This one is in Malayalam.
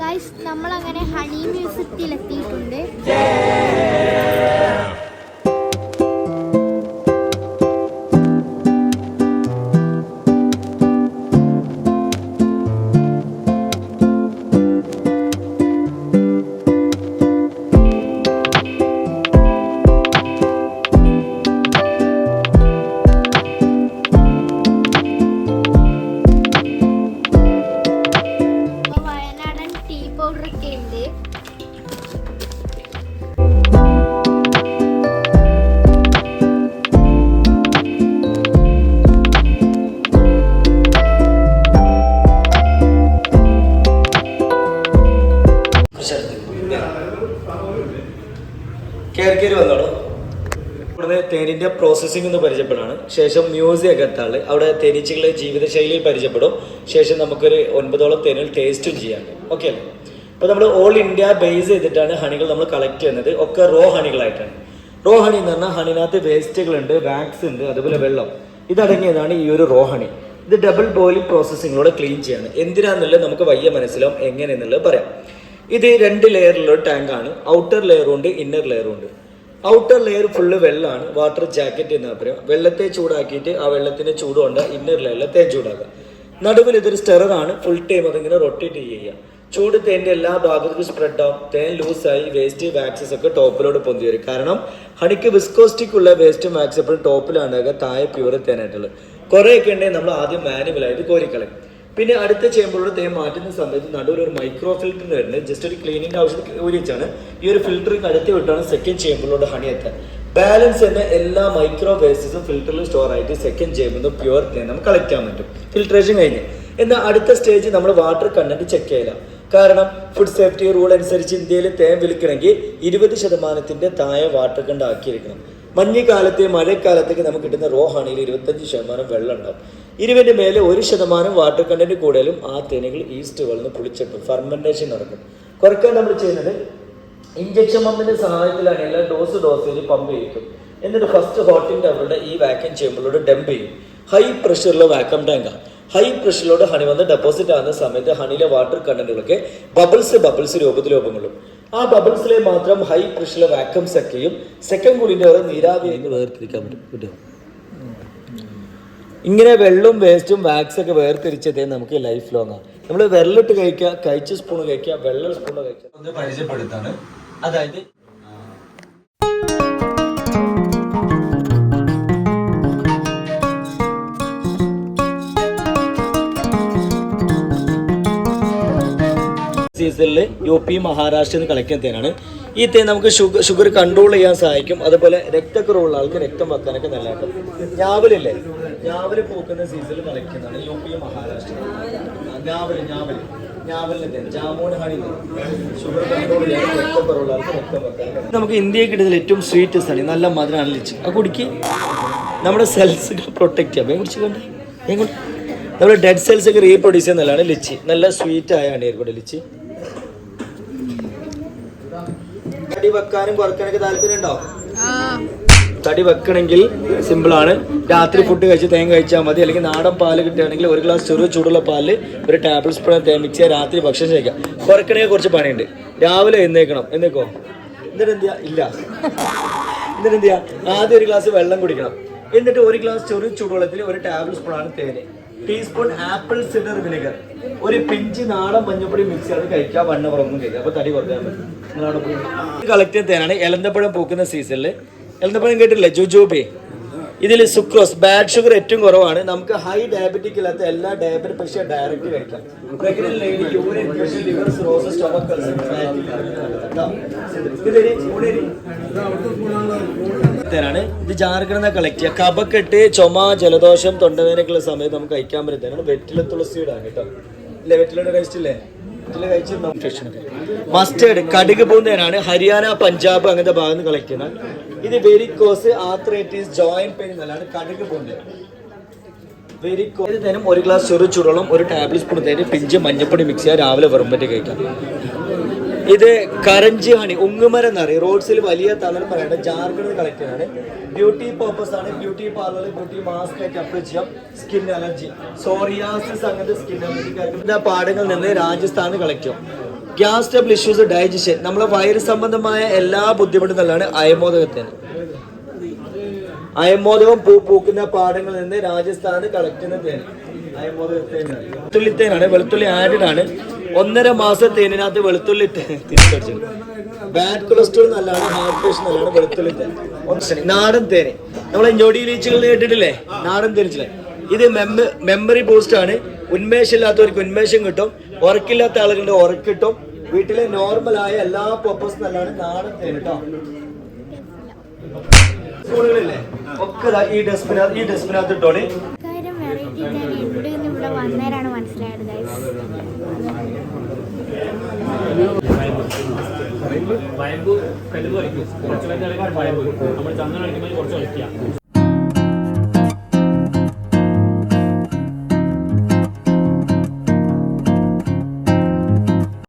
ഗൈസ് നമ്മളങ്ങനെ ഹണി മ്യൂസിയത്തിൽ കയറി വന്നോളൂ. ഇവിടുന്ന് തേനിന്റെ പ്രോസസ്സിംഗ് ഒന്ന് പരിചയപ്പെടാണ്. ശേഷം മ്യൂസിയം ഒക്കെ എത്താൾ അവിടെ തേനീച്ചകളെ ജീവിതശൈലിയിൽ പരിചയപ്പെടും. ശേഷം നമുക്കൊരു ഒൻപതോളം തേനുകൾ ടേസ്റ്റും ചെയ്യാം. ഓക്കെ അല്ലേ? നമ്മൾ ഓൾ ഇന്ത്യ ബേസ് ചെയ്തിട്ടാണ് ഹണികൾ നമ്മൾ കളക്ട് ചെയ്യുന്നത്. ഒക്കെ റോ ഹണികളായിട്ടാണ്. റോ ഹണി എന്ന് പറഞ്ഞാൽ ഹണിനകത്ത് വേസ്റ്റുകളുണ്ട് വാക്സ് ഉണ്ട് അതുപോലെ വെള്ളം. ഇതടങ്ങിയതാണ് ഈ ഒരു റോ ഹണി ഇത് ഡബിൾ ബോയിലിംഗ് പ്രോസസ്സിങ്ങിലൂടെ ക്ലീൻ ചെയ്യാണ്. എന്തിനാന്നുള്ളത് നമുക്ക് വയ്യ മനസ്സിലാവും എങ്ങനെയെന്നുള്ളത് പറയാം. ഇത് രണ്ട് ലെയറിലുള്ള ടാങ്കാണ് ഔട്ടർ ലെയറും ഉണ്ട് ഇന്നർ ലെയറും ഉണ്ട്. ഔട്ടർ ലെയർ ഫുള്ള് വെള്ളമാണ് വാട്ടർ ജാക്കറ്റ് എന്ന് പറയാം. വെള്ളത്തെ ചൂടാക്കിയിട്ട് ആ വെള്ളത്തിന്റെ ചൂട് കൊണ്ട് ഇന്നർ ലെയറിൽ തേൻ ചൂടാക്കുക. നടുവിൽ ഇതൊരു സ്റ്റെററാണ് ഫുൾ ടൈം അതിങ്ങനെ റൊട്ടേറ്റ് ചെയ്യുക. ചൂട് തേന്റെ എല്ലാ ഭാഗത്തും സ്പ്രെഡ് ആവും. തേൻ ലൂസായി വേസ്റ്റ് വാക്സസ് ഒക്കെ ടോപ്പിലോട് പൊന്തി വരും. കാരണം ഹണിക്ക് വിസ്കോസ്റ്റിക് ഉള്ള വേസ്റ്റും വാക്സ് എപ്പോഴും ടോപ്പിലാണ് താഴെ പ്യൂർ തേനായിട്ടുള്ളത്. കുറേയൊക്കെ ഉണ്ടെങ്കിൽ നമ്മൾ ആദ്യം മാനുവലായിട്ട് കോരിക്കളയും. പിന്നെ അടുത്ത ചേമ്പറിലൂടെ തേൻ മാറ്റുന്ന സമയത്ത് നടുവിൽ ഒരു മൈക്രോ ഫിൽറ്റർ വരുന്നത് ജസ്റ്റ് ഒരു ക്ലീനിങ് ആവശ്യത്തിന് ഉപയോഗിച്ചാണ് ഈ ഒരു ഫിൽറ്റർ കടത്തി വിട്ടാണ് സെക്കൻഡ് ചേമ്പറിലൂടെ ഹണി എത്താൻ. ബാലൻസ് തന്നെ എല്ലാ മൈക്രോ വേസ്റ്റസും ഫിൽറ്ററിൽ സ്റ്റോർ ആയിട്ട് സെക്കൻഡ് ചേമ്പറിൽ പ്യുവർ തേൻ നമുക്ക് കളക്ട് ചെയ്യാൻ പറ്റും. ഫിൽട്രേഷൻ കഴിഞ്ഞ്. എന്നാൽ അടുത്ത സ്റ്റേജ് നമ്മൾ വാട്ടർ കണ്ടന്റ് ചെക്ക് ചെയ്യില്ല കാരണം ഫുഡ് സേഫ്റ്റി റൂൾ അനുസരിച്ച് ഇന്ത്യയിൽ തേൻ വിൽക്കണമെങ്കിൽ ഇരുപത് ശതമാനത്തിന്റെ താഴെ വാട്ടർ കണ്ട് ആക്കിയിരിക്കണം. മഞ്ഞുകാലത്ത് മഴക്കാലത്തേക്ക് നമുക്ക് കിട്ടുന്ന റോ ഹണിയിൽ ഇരുപത്തഞ്ച് ശതമാനം വെള്ളം ഉണ്ടാവും. ഇരുപതിന്റെ മേലെ ഒരു ശതമാനം വാട്ടർ കണ്ടന്റ് കൂടുതലും ആ തേനുകൾ ഈസ്റ്റ് വളർന്ന് പുളിച്ചെട്ടും. ഫെർമെന്റേഷൻ നടക്കും. കുറയ്ക്കാൻ നമ്മൾ ചെയ്യുന്നത് ഇഞ്ചക്ഷൻ പമ്പിന്റെ സഹായത്തിലാണ് എല്ലാ ഡോസ് ഡോസേജ് പമ്പ് ചെയ്യിക്കും എന്നിട്ട് ഫസ്റ്റ് ഹോട്ടിന്റെ അവരുടെ ഈ വാക്യം ചെയ്യുമ്പോഴോട് ഡംപ് ചെയ്യും. ഹൈ പ്രഷറിലെ വാക്കം ടാങ്കാണ് ഹൈ പ്രഷറിലൂടെ ഹണി വന്ന് ഡെപ്പോസിറ്റ് ആകുന്ന സമയത്ത് ഹണിയിലെ വാട്ടർ കണ്ടന്റുകളൊക്കെ ബബിൾസ് ബബിൾസ് രൂപത്തിൽ രൂപങ്ങളും ആ ബബിൾസിലെ മാത്രം ഹൈ പ്രഷറിലെ വാക്കം സെക്കയും സെക്കൻഡ് കൂടിന്റെ ഓരോ നീരാവി എന്ന് വേർതിരിക്കാൻ പറ്റും. കിട്ടും ഇങ്ങനെ വെള്ളവും വേസ്റ്റും വാക്സ് ഒക്കെ വേർതിരിച്ചതേ നമുക്ക് ലൈഫ് ലോങ് ആണ് നമ്മൾ വിരലിട്ട് കഴിക്കുക കഴിച്ച സ്പൂൺ കഴിക്കുക വെള്ളം സ്പൂൺ കഴിക്കുക. പരിചയപ്പെടുത്താണ്. അതായത് സീസണിൽ യു പി മഹാരാഷ്ട്രയിൽ നിന്ന് കളിക്കാൻ തേനാണ് ഈ തേൻ നമുക്ക് ഷുഗർ ഷുഗർ കൺട്രോൾ ചെയ്യാൻ സഹായിക്കും. അതുപോലെ രക്തക്കുറവുള്ള ആൾക്ക് രക്തം വെക്കാനൊക്കെ നല്ലതായിട്ട് ഞാവലില്ലേ? ഞാവൽ പൂക്കുന്ന സീസണിൽ കളിക്കുന്നതാണ് യു പി മഹാരാഷ്ട്ര. ഞാവൽ ഞാവൽ. ഷുഗർ കൺട്രോൾ ചെയ്യാൻ ആൾക്ക് രക്തം നമുക്ക് ഇന്ത്യയിൽ കിട്ടുന്നതിൽ ഏറ്റവും സ്വീറ്റ് ആണ്. നല്ല മധുരമാണ് ലിച്ചി. ആ കുടിക്ക്. നമ്മുടെ സെൽസ് പ്രൊട്ടക്റ്റ് ചെയ്യാം. കുടിച്ച് കണ്ടേ? വേഗം നമ്മൾ ഡെഡ് സെൽസ് ഒക്കെ റീപ്രൊഡ്യൂസ് ചെയ്യുന്നതാണ് ലിച്ചി. നല്ല സ്വീറ്റ് ആയാണ് ഹണിയായിരിക്കും ലിച്ചി. തടി വെക്കാനും കുറക്കാനൊക്കെ താല്പര്യം ഉണ്ടോ തടി വെക്കണമെങ്കിൽ സിമ്പിൾ ആണ്. രാത്രി ഫുഡ് കഴിച്ച് തേങ്ങ കഴിച്ചാൽ മതി. അല്ലെങ്കിൽ നാടൻ പാൽ കിട്ടുകയാണെങ്കിൽ ഒരു ഗ്ലാസ് ചെറു ചൂടുള്ള പാൽ ഒരു ടേബിൾ സ്പൂൺ തേൻ മിക്സ് ചെയ്യാൻ രാത്രി ഭക്ഷണം കഴിക്കാം. കുറക്കണമെങ്കിൽ കുറച്ച് പണിയുണ്ട്. രാവിലെ എന്നേക്കണം എന്നേക്കോ എന്നിട്ട് എന്ത് ചെയ്യാ? ഇല്ല. എന്നിട്ട് എന്ത് ചെയ്യാ? ആദ്യം ഒരു ഗ്ലാസ് വെള്ളം കുടിക്കണം. എന്നിട്ട് ഒരു ഗ്ലാസ് ചെറു ചൂടുവെള്ളത്തിൽ ഒരു ടേബിൾ സ്പൂൺ ആണ് തേന്. ടീസ്പൂൺ ആപ്പിൾ സിഡർ വിനെഗർ ഒരു പിഞ്ച് നാടൻ മഞ്ഞപ്പൊടി മിക്സ് ചെയ്ത് കഴിക്കുക വണ്ണ പുറമൊന്നും ചെയ്തു അപ്പൊ തടി കുറയ്ക്കാൻ പറ്റും. കളക്ട് ചെയ്ത് തേനാണ് എലന്തപ്പഴം പൂക്കുന്ന സീസണിൽ എലന്തപ്പഴം കേട്ടില്ലേ ജുജൂബി. ഇതിൽ സുക്രോസ് ബാഡ് ഷുഗർ ഏറ്റവും കുറവാണ്. നമുക്ക് ഹൈ ഡയബറ്റിക് ഇല്ലാത്ത എല്ലാ ഡയബറ്റിക് പക്ഷേ ഡയറക്റ്റ് കഴിക്കാം. തരാണ് ഇത് ജാർഖണ്ഡ് കളക്ട് ചെയ്യുക. കപക്കെട്ട് ചുമ ജലദോഷം തൊണ്ടവേനൊക്കെയുള്ള സമയത്ത് നമുക്ക് കഴിക്കാൻ പറ്റുന്നതാണ്. വെറ്റില തുളസിയുടെ കേട്ടോ. ഇല്ലേ വെറ്റിലയുടെ കഴിച്ചില്ലേ മസ്റ്റേഡ് കടുക് പൂന്തേനാണ് ഹരിയാന പഞ്ചാബ് അങ്ങനത്തെ ഭാഗത്ത് നിന്ന് കളക്ട് ചെയ്യുന്നത്. ഇത് വെരിക്കോസ് ആത്രൈറ്റിസ് ജോയിന്റ് പെയിൻ എന്നാണ് കടുക് പൂന്തേൻ വെരിക്കോസ് തേനും ഒരു ഗ്ലാസ് ചെറു ചുരുളും ഒരു ടേബിൾ സ്പൂൺ തേനും പിഞ്ച് മഞ്ഞപ്പൊടി മിക്സ് ചെയ്യുക. രാവിലെ വെറുമ്പറ്റി കഴിക്കാം. ഇത് കരഞ്ചി ഹണി ഉങ്ങുമരം എന്ന് പറയും റോഡ്സിൽ വലിയ തലം പറയുന്നത് ജാർഖണ്ഡ് കളക്ടറാണ് ബ്യൂട്ടി പർപ്പസ് ആണ്. ബ്യൂട്ടി പാർലർ ബ്യൂട്ടി മാസ്ക് ആയിട്ട് അപ്ലൈ ചെയ്യാം. സ്കിൻ അലർജി സോറിയാസിസ് അങ്ങനത്തെ സ്കിൻ അലർജിക്കാർക്ക് പാടങ്ങളിൽ നിന്ന് രാജസ്ഥാനിൽ കളക്ട് ചെയ്യും ഗ്യാസ് ടബിൾ ഇഷ്യൂസ് ഡൈജഷൻ നമ്മളെ വയറ് സംബന്ധമായ എല്ലാ ബുദ്ധിമുട്ടും നല്ലതാണ് അയമോദകത്തിന്. അയമോദകം പൂ പൂക്കുന്ന പാടങ്ങളിൽ നിന്ന് രാജസ്ഥാന് കളക്ട് തേൻ അയമോദകത്തേനാണ്. വെളുത്തുള്ളി തേനാണ്. വെളുത്തുള്ളി ഒന്നര മാസം തേനിനകത്ത് വെളുത്തുള്ളി തിരിച്ചു ബാഡ് കൊളസ്ട്രോൾ നല്ലതാണ് ഹാർട്ട് പേഷ്യൻ നല്ലതാണ് വെളുത്തുള്ളി ശരി. നാടൻ തേന്. നമ്മളെ ഞൊടി ലീച്ചുകൾ കേട്ടിട്ടില്ലേ? നാടൻ തേനിച്ചില്ലേ ഇത് മെമ്മറി ബൂസ്റ്റ് ആണ്. ഉന്മേഷമില്ലാത്തവർക്ക് ഉന്മേഷം കിട്ടും. ഉറക്കില്ലാത്ത ആളുകളുടെ ഉറക്ക് കിട്ടും. വീട്ടിലെ ആയ എല്ലാ പർപ്പസ് നല്ലതാണ് നാടൻ തേൻ കേട്ടോ. ഒക്കെ ഈ ഡസ്റ്റ്ബിനകത്ത് ഈ ഡസ്റ്റ്ബിനകത്ത് ഇട്ടോളി. വന്നേരാണ് മനസ്സിലായത് ഗൈസ് വയമ്പ് കല്ല് കളിക്കും കുറച്ച് കഴിഞ്ഞാൽ വയമ്പ്. നമ്മൾ ചന്ദനം കളിക്കുമ്പോൾ കുറച്ച് കളിക്കുക